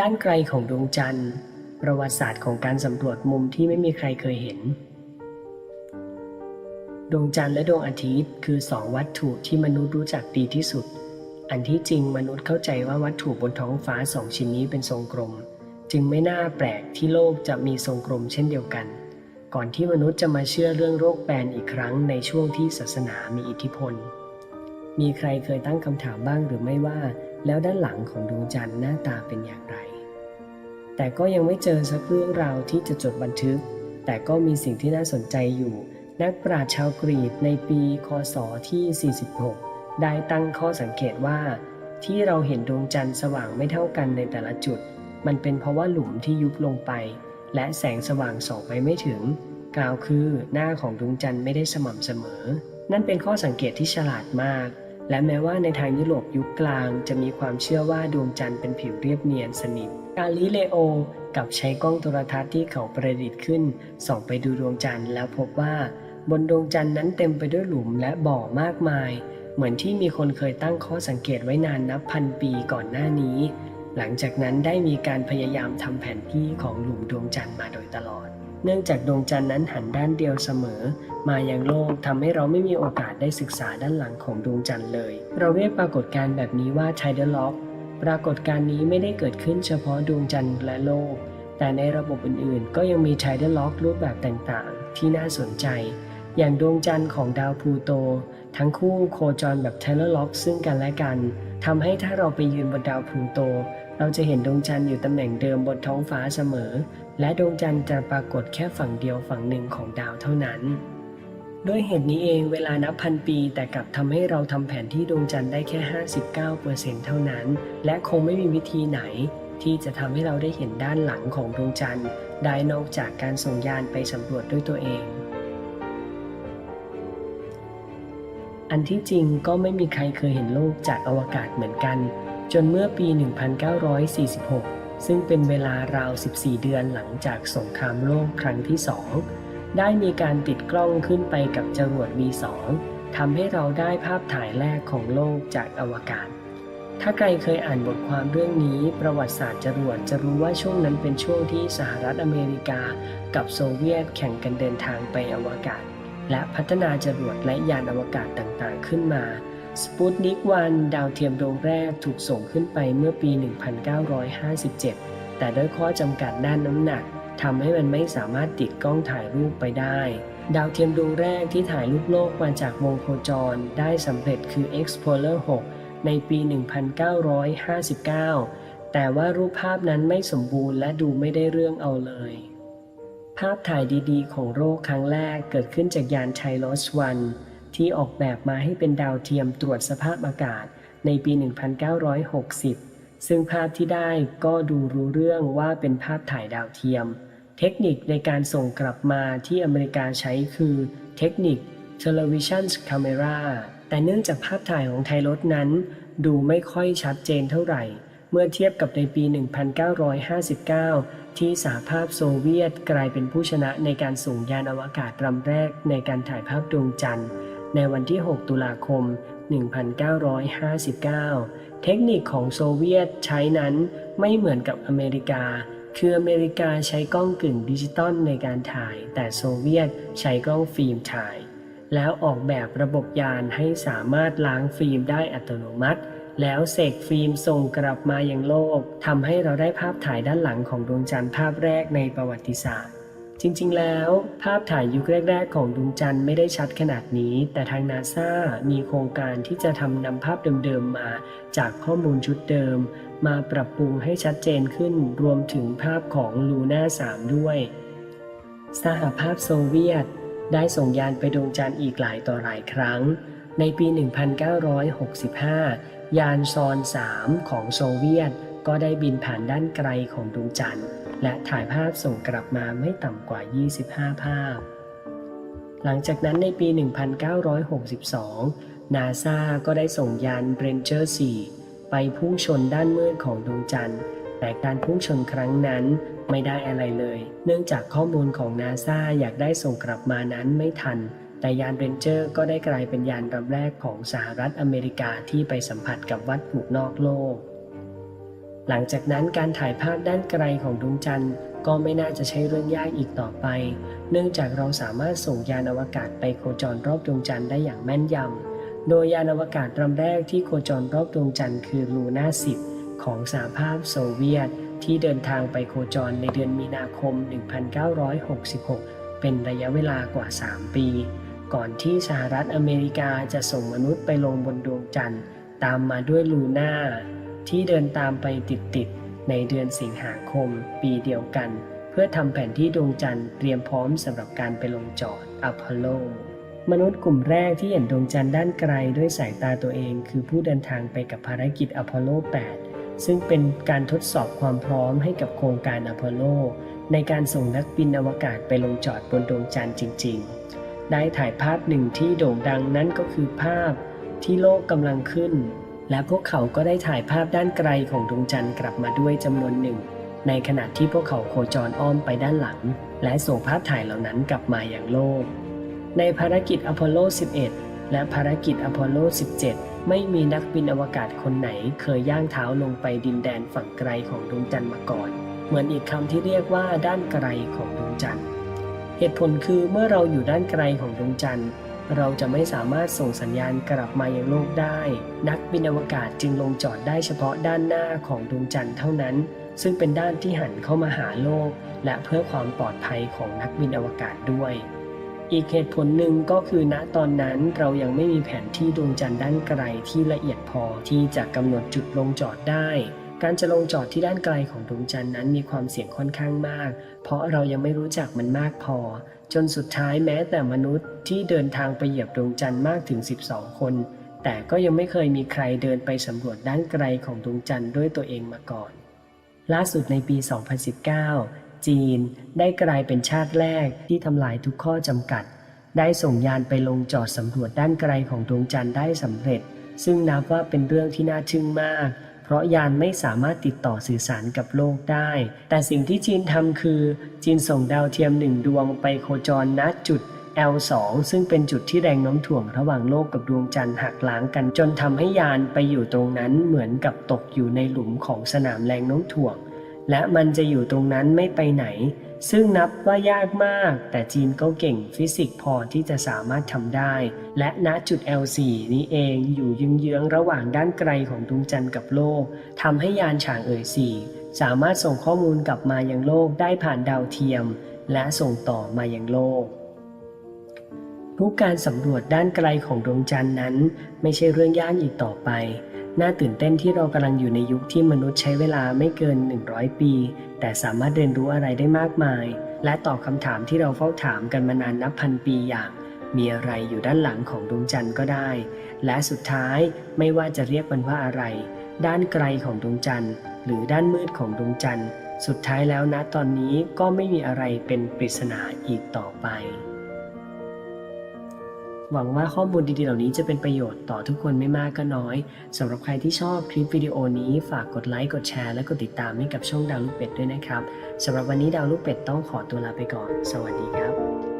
ด้านไกลของดวงจันทร์ ประวัติศาสตร์ของการสำรวจมุมที่ไม่มีใครเคยเห็น ดวงจันทร์และดวงอาทิตย์คือสองวัตถุที่มนุษย์รู้จักดีที่สุด อันที่จริงมนุษย์เข้าใจว่าวัตถุบนท้องฟ้าสองชิ้นนี้เป็นทรงกลม จึงไม่น่าแปลกที่โลกจะมีทรงกลมเช่นเดียวกัน ก่อนที่มนุษย์จะมาเชื่อเรื่องโรคแปนอีกครั้งในช่วงที่ศาสนามีอิทธิพล มีใครเคยตั้งคำถามบ้างหรือไม่ว่า แล้วด้านหลังของดวงจันทร์หน้าตาเป็นอย่างไร แต่ก็ยังไม่เจอสักเรื่องราวที่จะจดบันทึก แต่ก็มีสิ่งที่น่าสนใจอยู่ นักปราชญ์ชาวกรีกในปีคศที่ 46 ได้ตั้งข้อสังเกตว่า ที่เราเห็นดวงจันทร์สว่างไม่เท่ากันในแต่ละจุด มันเป็นเพราะว่าหลุมที่ยุบลงไป และแสงสว่างส่องไปไม่ถึง กล่าวคือหน้าของดวงจันทร์ไม่ได้สม่ำเสมอ นั่นเป็นข้อสังเกตที่ฉลาดมาก และแม้ว่าในทางยุโรปยุคกลางจะมีความเชื่อว่าดวงจันทร์เป็นผิวเรียบเนียนสนิท กาลิเลโอกับใช้กล้องโทรทัศน์ที่เขาประดิษฐ์ขึ้น ส่องไปดูดวงจันทร์แล้วพบว่า บนดวงจันทร์นั้นเต็มไปด้วยหลุมและบ่อมากมาย เหมือนที่มีคนเคยตั้งข้อสังเกตไว้นานนับพันปีก่อนหน้านี้ หลังจากนั้นได้มีการพยายามทำแผนที่ของหลุมดวงจันทร์มาโดยตลอด เนื่องจากดวงจันทร์นั้นหันด้านเดียวเสมอ มายังโลกทำให้เราไม่มีโอกาสได้ศึกษาด้านหลังของดวงจันทร์เลย เราเรียกปรากฏการณ์แบบนี้ว่า tidal lock ปรากฏการณ์นี้ไม่ได้เกิดขึ้นเฉพาะดวงจันทร์และโลก แต่ในระบบอื่นๆ ก็ยังมี tidal lock รูปแบบต่างๆ ที่น่าสนใจ อย่างดวงจันทร์ของดาวพลูโต ทั้งคู่โคจรแบบ tidal lock ซึ่งกันและกันทำให้ถ้าเราไปยืนบนดาวพลูโต เราจะเห็นดวงจันทร์อยู่ตำแหน่งเดิมบนท้องฟ้าเสมอ และดวงจันทร์จะปรากฏแค่ฝั่งเดียวฝั่งหนึ่งของดาวเท่านั้น ด้วยเหตุนี้เองเวลานับพันปี แต่กลับทำให้เราทำแผนที่ดวงจันทร์ได้แค่ 59%เท่านั้น และคงไม่มีวิธีไหน ที่จะทำให้เราได้เห็นด้านหลังของดวงจันทร์ ได้นอกจากการส่งยานไปสำรวจด้วยตัวเอง อันที่จริงก็ไม่มีใครเคยเห็นโลกจากอวกาศเหมือนกัน จนเมื่อปี 1946 ซึ่งเป็นเวลาราว 14 เดือนหลังจากสงครามโลกครั้งที่2 ได้มีการติดกล้องขึ้นไปกับจรวด V2 ทำให้เราได้ภาพถ่ายแรกของโลกจากอวกาศ ถ้าใครเคยอ่านบทความเรื่องนี้ ประวัติศาสตร์จรวดจะรู้ว่าช่วงนั้นเป็นช่วงที่สหรัฐอเมริกา กับโซเวียตแข่งกันเดินทางไปอวกาศ และพัฒนาจรวดและยานอวกาศต่างๆ ขึ้นมาสปุตนิกวันดาวเทียมดวงแรกถูกส่งขึ้นไปเมื่อปี 1957 แต่ด้วยข้อจำกัดด้านน้ำหนัก ทำให้มันไม่สามารถติดกล้องถ่ายรูปไปได้ ดาวเทียมดวงแรกที่ถ่ายรูปโลกมาจากวงโคจรได้สำเร็จคือ Explorer 6 ในปี 1959 แต่ว่ารูปภาพนั้นไม่สมบูรณ์และดูไม่ได้เรื่องเอาเลย ภาพถ่ายดีๆ ของโลกครั้งแรกเกิดขึ้นจากยานไทลอสวันที่ออกแบบมาให้เป็นดาวเทียมตรวจสภาพอากาศในปี 1960 ซึ่งภาพที่ได้ก็ดูรู้เรื่องว่าเป็นภาพถ่ายดาวเทียม เทคนิคในการส่งกลับมาที่อเมริกาใช้คือเทคนิค Television Camera แต่เนื่องจากภาพถ่ายของไทยรถนั้น ดูไม่ค่อยชัดเจนเท่าไหร่ เมื่อเทียบกับในปี 1959 ที่สหภาพโซเวียตกลายเป็นผู้ชนะในการส่งยานอวกาศลำแรกในการถ่ายภาพดวงจันทร์ ในวันที่ 6 ตุลาคม 1959 เทคนิคของโซเวียตใช้นั้นไม่เหมือนกับอเมริกา คืออเมริกาใช้กล้องกึ่งดิจิตอลในการถ่าย แต่โซเวียตใช้กล้องฟิล์มถ่าย แล้วออกแบบระบบยานให้สามารถล้างฟิล์มได้อัตโนมัติแล้วเสกฟิล์มส่งกลับมายังโลกทำให้เราได้ภาพถ่ายด้านหลังของดวงจันทร์ภาพแรกในประวัติศาสตร์ จริงๆ แล้ว ภาพถ่ายยุคแรก ๆ ของดวงจันทร์ไม่ได้ชัดขนาดนี้ แต่ทางนาซามีโครงการที่จะทำนำภาพเดิมๆ มา จากข้อมูลชุดเดิม มาปรับปรุงให้ชัดเจนขึ้น รวมถึงภาพของลูน่า3ด้วย สหภาพโซเวียต ได้ส่งยานไปดวงจันทร์อีกหลายต่อหลายครั้ง ในปี 1965 ยานซอน 3 ของโซเวียต ก็ได้บินผ่านด้านไกลของดวงจันทร์ และถ่ายภาพส่งกลับมาไม่ต่ำกว่า 25 ภาพ หลังจากนั้นในปี 1962 นาซาก็ได้ส่งยาน Ranger 4 ไปพุ่งชนด้านมืดของดวงจันทร์ แต่การพุ่งชนครั้งนั้นไม่ได้อะไรเลย เนื่องจากข้อมูลของนาซาอยากได้ส่งกลับมานั้นไม่ทัน แต่ยานเรนเจอร์ก็ได้กลายเป็นยานลำแรกของสหรัฐอเมริกาที่ไปสัมผัสกับวัตถุนอกโลก หลังจากนั้นการถ่ายภาพด้านไกลของดวงจันทร์ก็ไม่น่าจะใช่เรื่องยากอีกต่อไป เนื่องจากเราสามารถส่งยานอวกาศไปโคจรรอบดวงจันทร์ได้อย่างแม่นยำ โดยยานอวกาศลำแรกที่โคจรรอบดวงจันทร์คือลูน่า10ของสหภาพโซเวียต ที่เดินทางไปโคจรในเดือนมีนาคม 1966 เป็นระยะเวลากว่า 3 ปี ก่อนที่สหรัฐอเมริกาจะส่งมนุษย์ไปลงบนดวงจันทร์ ตามมาด้วยลูน่า ที่เดินตามไปติดๆ ในเดือนสิงหาคม ปีเดียวกัน เพื่อทำแผนที่ดวงจันทร์เตรียมพร้อมสำหรับการไปลงจอดอพอลโล มนุษย์กลุ่มแรกที่เห็นดวงจันทร์ด้านไกลด้วยสายตาตัวเอง คือผู้เดินทางไปกับภารกิจอพอลโล 8 ซึ่งเป็นการทดสอบความพร้อมให้กับโครงการอพอลโล ในการส่งนักบินอวกาศไปลงจอดบนดวงจันทร์จริง ๆ ได้ถ่ายภาพหนึ่งที่โด่งดังนั่นก็คือภาพที่โลกกำลังขึ้น และพวกเขาก็ได้ถ่ายภาพด้านไกลของดวงจันทร์กลับมาด้วยจำนวนหนึ่ง ในขณะที่พวกเขาโคจรอ้อมไปด้านหลัง และส่งภาพถ่ายเหล่านั้นกลับมาอย่างโลก ในภารกิจอพอลโล 11 และภารกิจอพอลโล 17 ไม่มีนักบินอวกาศคนไหน เคยย่างเท้าลงไปดินแดนฝั่งไกลของดวงจันทร์มาก่อน เหมือนอีกคำที่เรียกว่าด้านไกลของดวงจันทร์ เหตุผลคือเมื่อเราอยู่ด้านไกลของดวงจันทร์ เราจะไม่สามารถส่งสัญญาณกลับมายังโลกได้ นักบินอวกาศจึงลงจอดได้เฉพาะด้านหน้าของดวงจันทร์เท่านั้น ซึ่งเป็นด้านที่หันเข้ามาหาโลก และเพื่อความปลอดภัยของนักบินอวกาศด้วย อีกเหตุผลหนึ่งก็คือณตอนนั้นเรายังไม่มีแผนที่ดวงจันทร์ด้านไกลที่ละเอียดพอที่จะกำหนดจุดลงจอดได้การจะลงจอดที่ด้านไกลของดวงจันทร์นั้นมีความเสี่ยงค่อนข้างมาก เพราะเรายังไม่รู้จักมันมากพอ จนสุดท้ายแม้แต่มนุษย์ที่เดินทางไปเหยียบดวงจันทร์มากถึง 12 คน แต่ก็ยังไม่เคยมีใครเดินไปสำรวจด้านไกลของดวงจันทร์ด้วยตัวเองมาก่อน ล่าสุดในปี 2019 จีนได้กลายเป็นชาติแรกที่ทำลายทุกข้อจำกัด ได้ส่งยานไปลงจอดสำรวจด้านไกลของดวงจันทร์ได้สำเร็จ ซึ่งนับว่าเป็นเรื่องที่น่าทึ่งมาก เพราะยานไม่สามารถติดต่อสื่อสารกับโลกได้ แต่สิ่งที่จีนทำคือ จีนส่งดาวเทียมหนึ่งดวงไปโคจรณจุด L2 ซึ่งเป็นจุดที่แรงโน้มถ่วงระหว่างโลกกับดวงจันทร์หักล้างกัน จนทำให้ยานไปอยู่ตรงนั้นเหมือนกับตกอยู่ในหลุมของสนามแรงโน้มถ่วง และมันจะอยู่ตรงนั้นไม่ไปไหน ซึ่งนับว่ายากมาก แต่จีนก็เก่งฟิสิกส์พอที่จะสามารถทำได้ และณจุด L4 นี้เองอยู่เยื้องๆระหว่างด้านไกลของดวงจันทร์กับโลกทำให้ยานฉางเอ๋ย4สามารถส่งข้อมูลกลับมายังโลกได้ผ่านดาวเทียม และส่งต่อมายังโลกทุกการสำรวจด้านไกลของดวงจันทร์นั้น ไม่ใช่เรื่องยากอีกต่อไป น่าตื่นเต้นที่เรากำลังอยู่ในยุคที่มนุษย์ใช้เวลาไม่เกิน 100 ปี แต่สามารถเรียนรู้อะไรได้มากมาย และตอบคำถามที่เราเฝ้าถามกันมานานนับพันปีอย่าง มีอะไรอยู่ด้านหลังของดวงจันทร์ก็ได้ และสุดท้ายไม่ว่าจะเรียกมันว่าอะไร ด้านไกลของดวงจันทร์ หรือด้านมืดของดวงจันทร์ สุดท้ายแล้วนะตอนนี้ก็ไม่มีอะไรเป็นปริศนาอีกต่อไป หวังว่าข้อมูลดีๆเหล่านี้จะเป็นประโยชน์ต่อทุกคนไม่มากก็น้อยสำหรับใครที่ชอบคลิปวิดีโอนี้ฝากกดไลค์กดแชร์และกดติดตามให้กับช่องดาวลูกเป็ดด้วยนะครับสำหรับวันนี้ดาวลูกเป็ดต้องขอตัวลาไปก่อน สวัสดีครับ